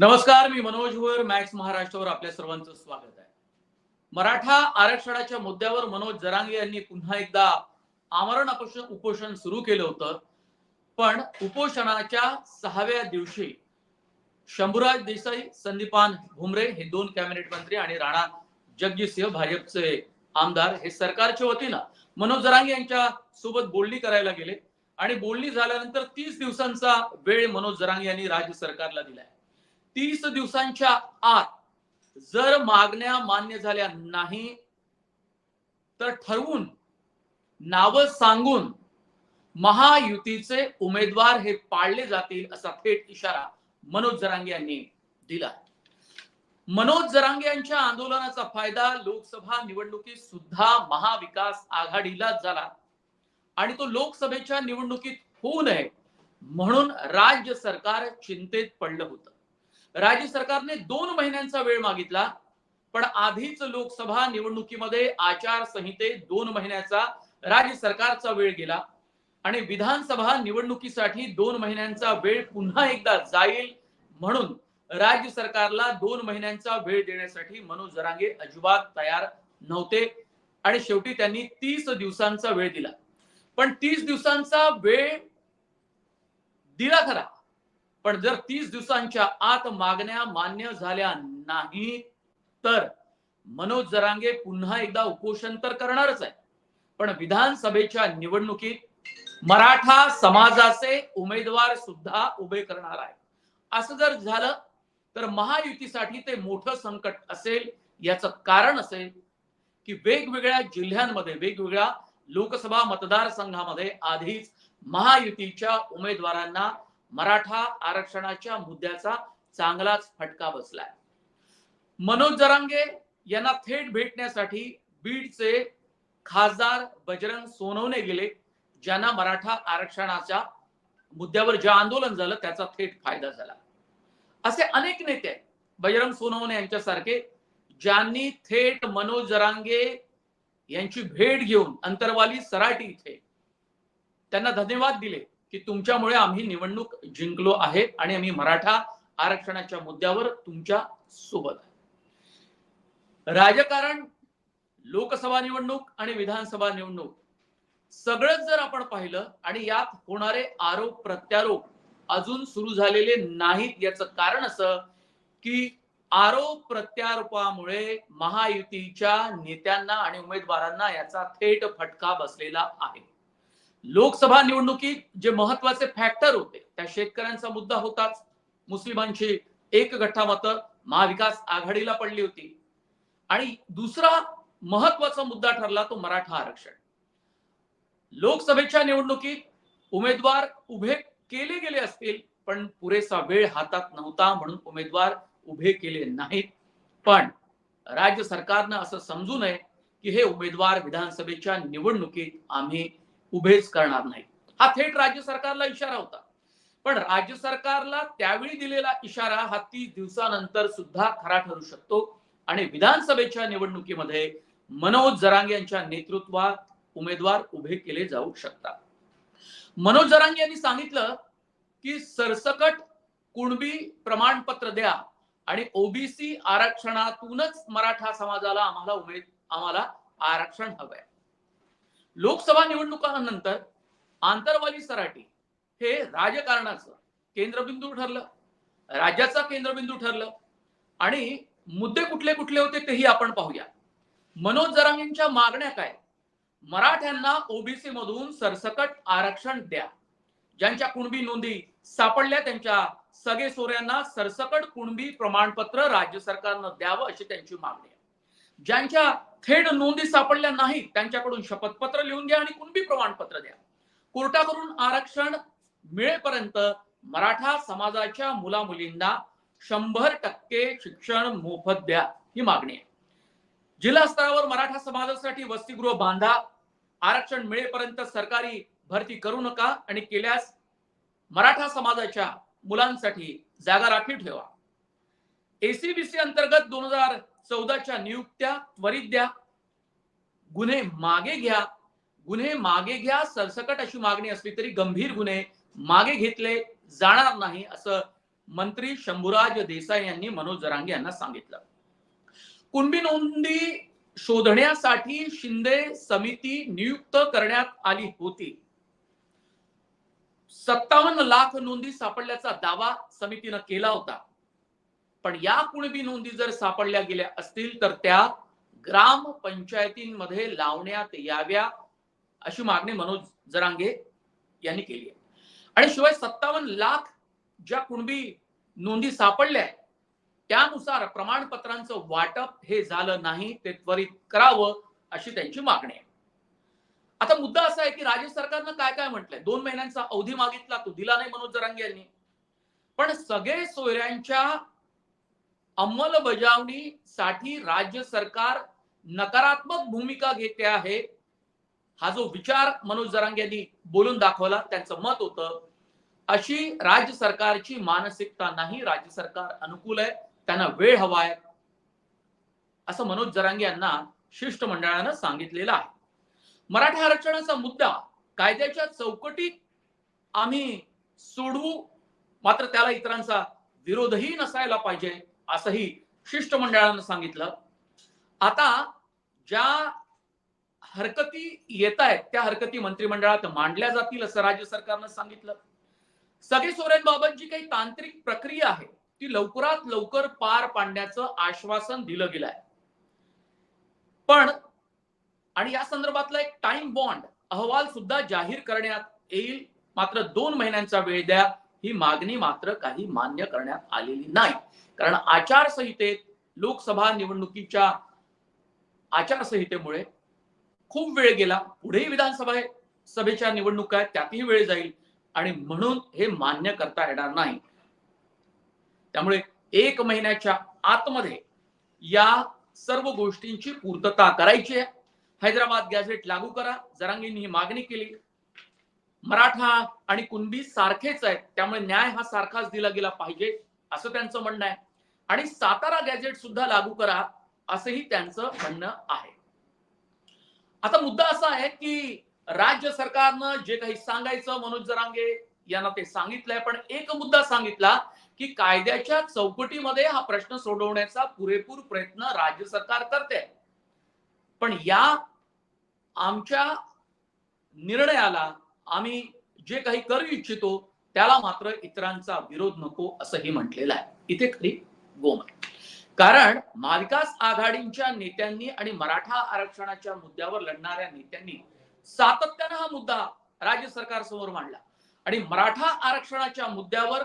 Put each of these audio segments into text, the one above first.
नमस्कार मी मनोज वर मॅक्स महाराष्ट्रावर आपल्या सर्वांचं स्वागत आहे. मराठा आरक्षणाच्या मुद्द्यावर मनोज जरांगे यांनी पुन्हा एकदा आमरण उपोषण सुरू केलं होतं. पण उपोषणाच्या सहाव्या दिवशी शंभूराज देसाई संदीपान भुमरे हे दोन कॅबिनेट मंत्री आणि राणा जगजितसिंह भाजपचे आमदार हे सरकारच्या वतीनं मनोज जरांगे यांच्या सोबत बोलणी करायला गेले. आणि बोलणी झाल्यानंतर तीस दिवसांचा वेळ मनोज जरांगे यांनी राज्य सरकारला दिलाय. तीस दिवसांच्या आत जर मागण्या मान्य झाल्या नाही तर ठरवून नाव सांगून महायुतीचे उमेदवार हे पाळले जातील असा थेट इशारा मनोज जरांगे यांनी दिला. मनोज जरांगे यांच्या आंदोलनाचा फायदा लोकसभा निवडणुकीत सुद्धा महाविकास आघाडीलाच झाला. आणि तो लोकसभेच्या निवडणुकीत होऊ नये म्हणून राज्य सरकार चिंतेत पडलं होतं. राज्य सरकारने दोन महिन्यांचा वेळ मागितला पण आधीच लोकसभा निवडणुकीमध्ये आचारसंहिते दोन महिन्याचा राज्य सरकारचा वेळ गेला. आणि विधानसभा निवडणुकीसाठी दोन महिन्यांचा वेळ पुन्हा एकदा जाईल म्हणून राज्य सरकारला दोन महिन्यांचा वेळ देण्यासाठी मनोज जरांगे अजिबात तयार नव्हते. आणि शेवटी त्यांनी तीस दिवसांचा वेळ दिला. पण तीस दिवसांचा वेळ दिला खरा. पण जर तीस दिवसांच्या आत मागण्या मान्य झाल्या नाही तर मनोज जरांगे पुन्हा एकदा उपोषण तर करणारच आहे. पण विधानसभेच्या निवडणुकीत मराठा समाजाचे उमेदवार सुद्धा उभे करणार आहे असं जर झालं तर महायुतीसाठी ते मोठं संकट असेल याचं कारण असेल की वेगवेगळ्या जिल्ह्यांमध्ये वेगवेगळ्या लोकसभा मतदारसंघामध्ये आधीच महायुतीच्या उमेदवारांना मराठा आरक्षणाच्या मुद्द्याचा चांगलाच फटका बसलाय. मनोज जरांगे यांना थेट भेटण्यासाठी बीडचे खासदार बजरंग सोनवणे गेले ज्यांना मराठा आरक्षणाच्या मुद्द्यावर जे आंदोलन झालं त्याचा थेट फायदा झाला. असे अनेक नेते आहेत बजरंग सोनवणे यांच्यासारखे ज्यांनी थेट मनोज जरांगे यांची भेट घेऊन अंतरवाली सराटी इथे त्यांना धन्यवाद दिले. की तुमच्यामुळे आम्ही निवडणूक जिंकलो आहे आणि आम्ही मराठा आरक्षणाच्या मुद्द्यावर तुमच्यासोबत आहे. राजकारण लोकसभा निवडणूक आणि विधानसभा निवडणूक सगळंच जर आपण पाहिलं आणि यात होणारे आरोप प्रत्यारोप अजून सुरू झालेले नाहीत याचं कारण असं की आरोप प्रत्यारोपामुळे महायुतीच्या नेत्यांना आणि उमेदवारांना याचा थेट फटका बसलेला आहे. लोकसभा निवडणुकीत जे महत्त्वाचे फॅक्टर होते त्या शेतकऱ्यांचा मुद्दा होताच. मुस्लिमांची एक गठ्ठा मतं महाविकास आघाडीला पडली होती. आणि दुसरा महत्त्वाचा मुद्दा ठरला तो मराठा आरक्षण. लोकसभेच्या निवडणुकीत उमेदवार उभे केले गेले असतील पण पुरेसा वेळ हातात नव्हता म्हणून उमेदवार उभे केले नाहीत. पण राज्य सरकारनं असं समजू नये की हे उमेदवार विधानसभेच्या निवडणुकीत आम्ही उभेच करणार नाही हा थेट राज्य सरकारला इशारा होता. पण राज्य सरकारला त्यावेळी दिलेला इशारा हा तीस दिवसानंतर सुद्धा खरा ठरू शकतो. आणि विधानसभेच्या निवडणुकीमध्ये मनोज जरांगे यांच्या नेतृत्वात उमेदवार उभे केले जाऊ शकतात. मनोज जरांगे यांनी सांगितलं की सरसकट कुणबी प्रमाणपत्र द्या आणि ओबीसी आरक्षणातूनच मराठा समाजाला आम्हाला उमेद आम्हाला आरक्षण हवंय. लोकसभा निवडणुकानंतर आंतरवाली सराटी हे राजकारणाचं केंद्रबिंदू ठरलं. राज्याचा केंद्रबिंदू ठरलं. आणि मुद्दे कुठले कुठले होते तेही आपण पाहूया. मनोज जरांगींच्या मागण्या काय? मराठ्यांना ओबीसी मधून सरसकट आरक्षण द्या. ज्यांच्या कुणबी नोंदी सापडल्या त्यांच्या सगळे सोऱ्यांना सरसकट कुणबी प्रमाणपत्र राज्य सरकारनं द्यावं अशी त्यांची मागणी आहे. ज्यांच्या थेट नोंदी सापडल्या नाहीत त्यांच्याकडून शपथपत्र लिहून घ्या आणि कुणबी प्रमाणपत्र द्या. कोर्टाकडून आरक्षण मिळेपर्यंत मराठा समाजाच्या मुला मुलींना शंभर टक्के शिक्षण मोफत द्या ही मागणी आहे. जिल्हा स्तरावर मराठा समाजासाठी वसतिगृह बांधा आरक्षण मिळेपर्यंत सरकारी भरती करू नका आणि केल्यास मराठा समाजाच्या मुलांसाठी जागा राखीव ठेवा. एसीबीसी अंतर्गत दोन हजार चौदाच्या नियुक्त्या त्वरित द्या. गुन्हे मागे घ्या. गुन्हे मागे घ्या. सरसकट अशी मागणी असली तरी गंभीर गुन्हे मागे घेतले जाणार नाही असं मंत्री शंभूराज देसाई यांनी मनोज जरांगे यांना सांगितलं. कुणबी नोंदी शोधण्यासाठी शिंदे समिती नियुक्त करण्यात आली होती. सत्तावन्न लाख नोंदी सापडल्याचा दावा समितीनं केला होता. पण या कुणबी नोंदी जर सापडल्या गेल्या असतील तर त्या ग्राम पंचायतींमध्ये लावण्यात याव्या अशी मागणी मनोज जरांगे यांनी केली आहे. आणि शिवाय सत्तावन्न लाख ज्या कुणबी नोंदी सापडल्या आहेत, त्यानुसार प्रमाणपत्रांचं वाटप हे झालं नाही ते त्वरित करावं अशी त्यांची मागणी आहे. आता मुद्दा असा आहे की राज्य सरकारनं काय काय म्हटलंय? दोन महिन्यांचा अवधी मागितला तो दिला नाही मनोज जरांगे यांनी. पण सगळे सोयऱ्यांच्या अंमलबजावणीसाठी राज्य सरकार नकारात्मक भूमिका घेते आहे. हा जो विचार मनोज जरांग यांनी बोलून दाखवला त्यांचं मत होतं अशी राज्य सरकारची मानसिकता नाही राज्य सरकार अनुकूल आहे त्यांना वेळ हवाय असं मनोज जरांगे यांना शिष्टमंडळानं सांगितलेलं आहे. मराठा आरक्षणाचा मुद्दा कायद्याच्या चौकटीत आम्ही सोडवू मात्र त्याला इतरांचा विरोधही नसायला पाहिजे. असंही शिष्टमंडळानं सांगितलं. आता ज्या हरकती येत आहेत त्या हरकती मंत्रिमंडळात मांडल्या जातील असं राज्य सरकारनं सांगितलं. सगळे बाबत जी काही तांत्रिक प्रक्रिया आहे ती लवकरात लवकर पार पाडण्याचं आश्वासन दिलं गेलं आहे पण आणि या संदर्भातला एक टाइम बॉन्ड अहवाल सुद्धा जाहीर करण्यात येईल. मात्र दोन महिन्यांचा वेळ द्या ही मागणी मात्र काही मान्य करण्यात आलेली नाही. कारण आचारसंहितेत लोकसभा निवडणुकीच्या आचारसंहितेमुळे खूप वेळ गेला. पुढेही विधानसभा सभेच्या निवडणुका आहेत त्यातही वेळ जाईल आणि म्हणून हे मान्य करता येणार नाही. त्यामुळे एक महिन्याच्या आतमध्ये या सर्व गोष्टींची पूर्तता करायची आहे. हैदराबाद गॅझेट लागू करा. जरांगींनी ही मागणी केली. मराठा आणि कुणबी सारखेच आहेत त्यामुळे न्याय हा सारखाच दिला गेला पाहिजे असं त्यांचं म्हणणं आहे. आणि सातारा गॅजेट सुद्धा लागू करा असंही त्यांचं म्हणणं आहे. आता मुद्दा असा आहे की राज्य सरकारनं जे काही सांगायचं मनोज जरांगे यांना ते सांगितलंय पण एक मुद्दा सांगितला की कायद्याच्या चौकटीमध्ये हा प्रश्न सोडवण्याचा पुरेपूर प्रयत्न राज्य सरकार करते. पण या आमच्या निर्णयाला आम्ही जे काही करू इच्छितो त्याला मात्र इतरांचा विरोध नको असंही म्हटलेलं आहे. इथे खरी गोम आहे कारण महाविकास आघाडीच्या नेत्यांनी आणि मराठा आरक्षणाच्या मुद्द्यावर लढणाऱ्या नेत्यांनी सातत्यानं हा मुद्दा राज्य सरकार समोर मांडला. आणि मराठा आरक्षणाच्या मुद्द्यावर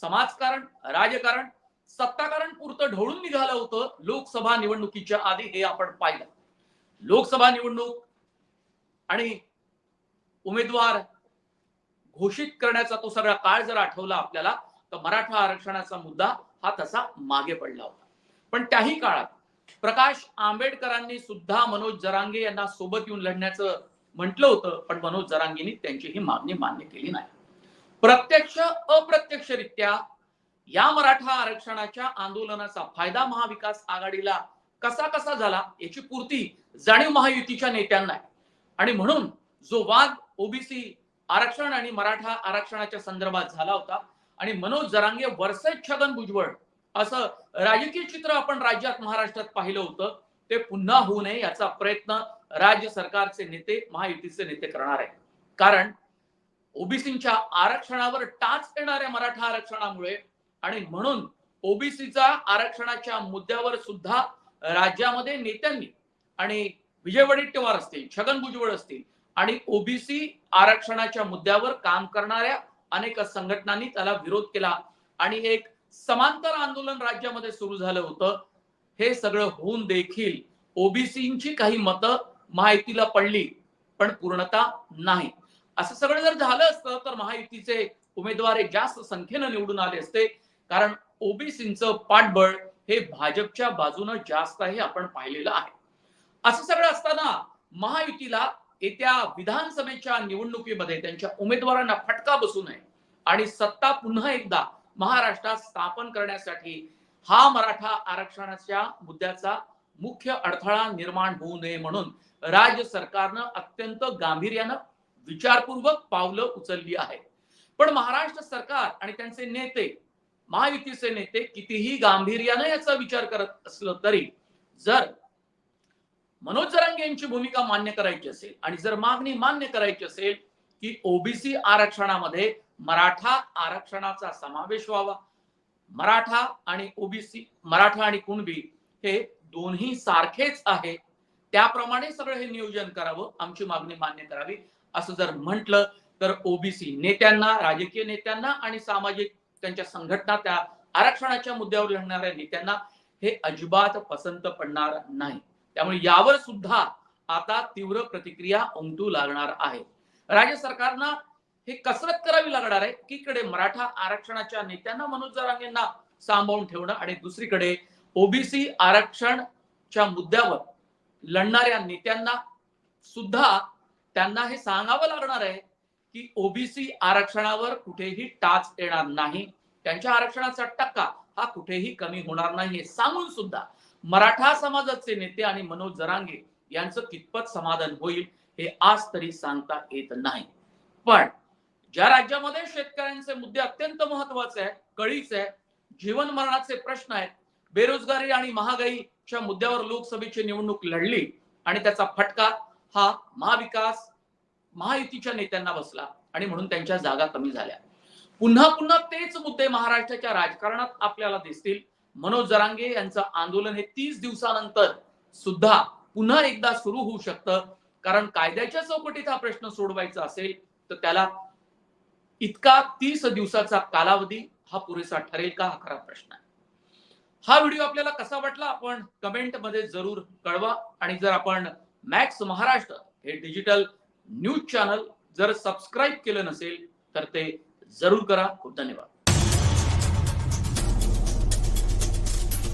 समाजकारण राजकारण सत्ताकारण पुरतं ढवळून निघालं होतं लोकसभा निवडणुकीच्या आधी हे आपण पाहिलं. लोकसभा निवडणूक आणि उमेदवार घोषित करण्याचा तो सगळा काळ जर आठवला आपल्याला तर मराठा आरक्षणाचा मुद्दा हा तसा मागे पडला होता. पण त्याही काळात प्रकाश आंबेडकरांनी सुद्धा मनोज जरांगे यांना सोबत येऊन लढण्याचं म्हटलं होतं पण मनोज जरांगेंनी त्यांची ही मागणी मान्य केली नाही. प्रत्यक्ष अप्रत्यक्षरित्या या मराठा आरक्षणाच्या आंदोलनाचा फायदा महाविकास आघाडीला कसा कसा झाला याची पूर्ती जाणीव महायुतीच्या नेत्यांना आहे. आणि म्हणून जो वाद ओबीसी आरक्षण आणि मराठा आरक्षणाच्या संदर्भात झाला होता. आणि मनोज जरांगे वर्सेस छगन भुजबळ असं राजकीय चित्र आपण राज्यात महाराष्ट्रात पाहिलं होतं. ते पुन्हा होऊ नये याचा प्रयत्न राज्य सरकारचे नेते महायुतीचे नेते करणार आहे कारण ओबीसीच्या आरक्षणावर टाच येणाऱ्या मराठा आरक्षणामुळे आणि म्हणून ओबीसीचा आरक्षणाच्या मुद्द्यावर सुद्धा राज्यामध्ये नेत्यांनी आणि विजय वडेट्टीवार असतील छगन भुजबळ असतील आणि ओबीसी आरक्षणाच्या मुद्द्यावर काम करणाऱ्या अनेक संघटनांनी त्याला विरोध केला. आणि एक समांतर आंदोलन राज्यामध्ये सुरू झालं होतं. हे सगळं होऊन देखील ओबीसीची काही मतं महायुतीला पडली पण पूर्णता नाही. असं सगळं जर झालं असतं तर महायुतीचे उमेदवार हे जास्त संख्येनं निवडून आले असते. कारण ओबीसीचं पाठबळ हे भाजपच्या बाजूनं जास्त आहे आपण पाहिलेलं आहे. असं सगळं असताना महायुतीला येत्या विधानसभेच्या निवडणुकीमध्ये त्यांच्या उमेदवारांना फटका बसू नये आणि सत्ता पुन्हा एकदा महाराष्ट्रात स्थापन करण्यासाठी हा मराठा आरक्षणाच्या मुद्द्याचा मुख्य अडथळा निर्माण होऊ नये म्हणून राज्य सरकारनं अत्यंत गांभीर्यानं विचारपूर्वक पावलं उचलली आहे पण महाराष्ट्र सरकार आणि त्यांचे नेते महायुतीचे नेते कितीही गांभीर्याने याचा विचार करत असलं तरी जर मनोज जरांगे यांची भूमिका मान्य करायची असेल आणि जर मागणी मान्य करायची असेल की ओबीसी आरक्षणामध्ये मराठा आरक्षणाचा समावेश व्हावा. मराठा आणि ओबीसी मराठा आणि कुणबी हे दोन्ही सारखेच आहे. त्याप्रमाणे सगळं हे नियोजन करावं आमची मागणी मान्य करावी. असं जर म्हटलं तर ओबीसी नेत्यांना राजकीय नेत्यांना आणि सामाजिक त्यांच्या संघटना त्या आरक्षणाच्या मुद्द्यावर लढणाऱ्या नेत्यांना हे अजिबात पसंत पडणार नाही. त्यामुळे यावर सुद्धा आता तीव्र प्रतिक्रिया उमटू लागणार आहे. राज्य सरकारनं हे कसरत करावी लागणार आहे. एकीकडे मराठा आरक्षणाच्या नेत्यांना मनोज जरांगेंना सांभाळून ठेवणं आणि दुसरीकडे ओबीसी आरक्षणच्या मुद्द्यावर लढणाऱ्या नेत्यांना सुद्धा त्यांना हे सांगावं लागणार आहे की ओबीसी आरक्षणावर कुठेही टाच येणार नाही. त्यांच्या आरक्षणाचा टक्का हा कुठेही कमी होणार नाही हे सांगून सुद्धा मराठा समाजाचे नेते आणि मनोज जरांगे यांचं कितपत समाधान होईल हे आज तरी सांगता येत नाही. पण ज्या राज्यामध्ये शेतकऱ्यांचे मुद्दे अत्यंत महत्त्वाचे आहेत कळीचे आहे जीवन मरणाचे प्रश्न आहेत बेरोजगारी आणि महागाईच्या मुद्द्यावर लोकसभेची निवडणूक लढली आणि त्याचा फटका हा महाविकास महायुतीच्या नेत्यांना बसला आणि म्हणून त्यांच्या जागा कमी झाल्या. पुन्हा पुन्हा तेच मुद्दे महाराष्ट्राच्या राजकारणात आपल्याला दिसतील. मनोज जरांगे यांचं आंदोलन हे तीस दिवसानंतर सुद्धा पुन्हा एकदा सुरू होऊ शकतं. कारण कायद्याच्या चौकटीत हा प्रश्न सोडवायचा असेल तर त्याला इतका तीस दिवसाचा कालावधी हा पुरेसा ठरेल का? हा खरा प्रश्न आहे. हा व्हिडिओ आपल्याला कसा वाटला? आपण कमेंटमध्ये जरूर कळवा. आणि जर आपण मॅक्स महाराष्ट्र हे डिजिटल न्यूज चॅनल जर सबस्क्राईब केलं नसेल तर ते जरूर करा. खूप धन्यवाद.